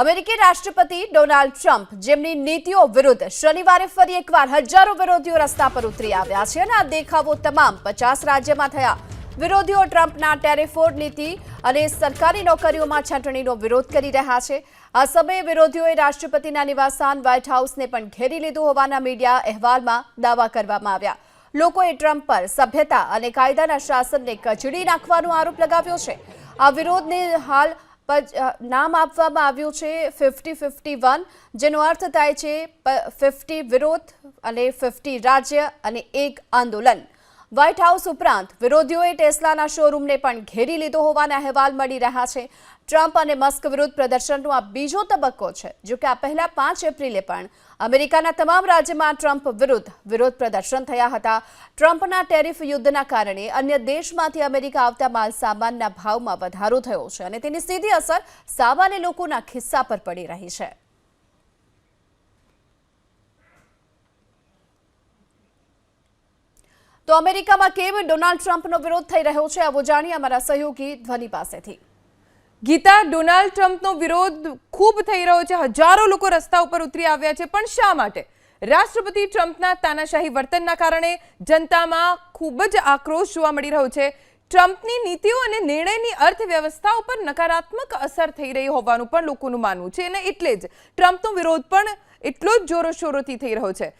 અમેરિકી રાષ્ટ્રપતિ Donald Trump જેમની નીતિઓ વિરુદ્ધ શનિવારે ફરી એકવાર હજારો વિરોધીઓ રસ્તા પર ઉતરી આવ્યા છે અને આ દેખાવો તમામ પચાસ રાજ્યમાં થયા. વિરોધીઓ ટ્રમ્પના ટેરિફોર્ડ નીતિ અને સરકારી નોકરીઓમાં છંટણીનો વિરોધ કરી રહ્યા છે. આ સમયે વિરોધીઓએ રાષ્ટ્રપતિના નિવાસસ્થાન વ્હાઇટ હાઉસને પણ ઘેરી લીધું હોવાના મીડિયા અહેવાલમાં દાવા કરવામાં આવ્યા. લોકોએ ટ્રમ્પ પર સભ્યતા અને કાયદાના શાસનને કચડી નાખવાનો આરોપ લગાવ્યો છે. આ વિરોધને હાલ નામ આપવામાં આવ્યું છે ફિફ્ટી ફિફ્ટી વન, જેનો અર્થ થાય છે ફિફ્ટી વિરોધ અને ફિફ્ટી રાજ્ય અને એક આંદોલન. વ્હાઇટ હાઉસ ઉપરાંત વિરોધીઓએ ટેસ્લાના શોરૂમને પણ ઘેરી લીધો હોવાના અહેવાલ મળી રહ્યા છે. ટ્રમ્પ અને મસ્ક વિરુદ્ધ પ્રદર્શનનો આ બીજો તબક્કો છે, જો કે આ પહેલા પાંચ એપ્રિલે પણ અમેરિકાના તમામ રાજ્યમાં ટ્રમ્પ વિરુદ્ધ વિરોધ પ્રદર્શન થયા હતા. ટ્રમ્પના ટેરિફ યુદ્ધના કારણે અન્ય દેશમાંથી અમેરિકા આવતા માલ સામાનના ભાવમાં વધારો થયો છે અને તેની સીધી અસર સામાન્ય લોકોના ખિસ્સા પર પડી રહી છે. તો અમેરિકામાં કેમ ડોનાલ્ડ ટ્રમ્પનો વિરોધ થઈ રહ્યો છે આવો જાણીએ અમારા સહયોગી ધ્વનિ પાસેથી. ગીતા, ડોનાલ્ડ ટ્રમ્પનો વિરોધ ખૂબ થઈ રહ્યો છે. હજારો લોકો રસ્તા ઉપર ઉતરી આવ્યા છે. પણ શા માટે? રાષ્ટ્રપતિ ટ્રમ્પના તાનાશાહી વર્તનના કારણે જનતામાં ખૂબ જ આક્રોશ જોવા મળી રહ્યો છે. ટ્રમ્પની નીતિઓ અને નિર્ણયની અર્થવ્યવસ્થા ઉપર નકારાત્મક અસર થઈ રહી હોવાનું પણ લોકોનું માનવું છે. અને એટલે જ ટ્રમ્પનો વિરોધ પણ એટલો જ જોરોશોરોથી થઈ રહ્યો છે.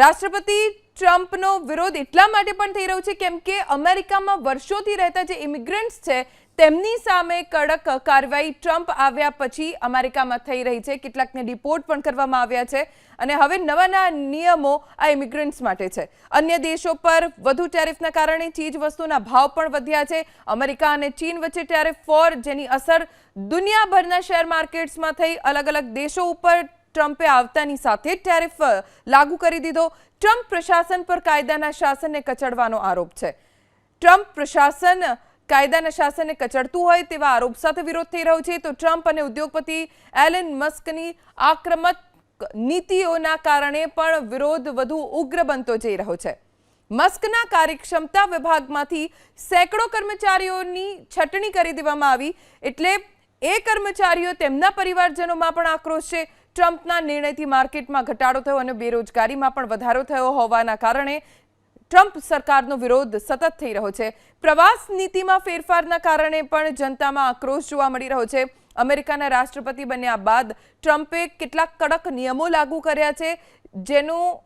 રાષ્ટ્રપતિ ટ્રમ્પનો વિરોધ એટલા માટે પણ થઈ રહ્યો છે કેમ કે અમેરિકામાં વર્ષોથી રહેતા જે ઇમિગ્રન્ટ્સ છે, તેમની સામે કડક કાર્યવાહી ટ્રમ્પ આવ્યા પછી અમેરિકામાં થઈ રહી છે. કેટલાકને ડિપોર્ટ પણ કરવામાં આવ્યા છે અને હવે નવાના નિયમો આ ઇમિગ્રન્ટ્સ માટે છે. અન્ય દેશો પર વધુ ટેરિફના કારણે ચીજ વસ્તુના ભાવ પણ વધ્યા છે. અમેરિકા અને ચીન વચ્ચે ટેરિફ ફોર જેની અસર દુનિયાભરના શેર માર્કેટ્સમાં થઈ. અલગ અલગ દેશો ઉપર ટ્રમ્પે આવતાની સાથે ટેરિફ લાગુ કરી દીધો. ટ્રમ્પ પ્રશાસન પર કાયદાના શાસનને કચડવાનો આરોપ છે. ટ્રમ્પ પ્રશાસન કાયદાના શાસનને કચડતું હોય તેવા આરોપ સાથે વિરોધ થઈ રહ્યો છે. તો ટ્રમ્પ અને ઉદ્યોગપતિ એલન મસ્કની આક્રમક નીતિઓના કારણે પણ વિરોધ વધુ ઉગ્ર બનતો જઈ રહ્યો છે. મસ્કના કાર્યક્ષમતા વિભાગમાંથી સેંકડો કર્મચારીઓની છટણી કરી દેવામાં આવી. એટલે એ કર્મચારીઓ તેમના પરિવારજનોમાં પણ આક્રોશ છે. ટ્રમ્પના નિર્ણયથી માર્કેટમાં ઘટાડો થયો અને બેરોજગારીમાં પણ વધારો થયો હોવાના કારણે ટ્રમ્પ સરકારનો વિરોધ સતત થઈ રહ્યો છે. પ્રવાસ નીતિમાં ફેરફારના કારણે પણ જનતામાં આક્રોશ જોવા મળી રહ્યો છે. અમેરિકાના રાષ્ટ્રપતિ બન્યા બાદ ટ્રમ્પે કેટલાક કડક નિયમો લાગુ કર્યા છે, જેનું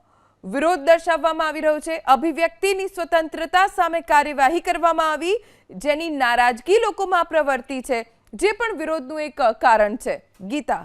વિરોધ દર્શાવવામાં આવી રહ્યો છે. અભિવ્યક્તિની સ્વતંત્રતા સામે કાર્યવાહી કરવામાં આવી, જેની નારાજગી લોકોમાં પ્રવર્તી છે, જે પણ વિરોધનું એક કારણ છે. ગીતા.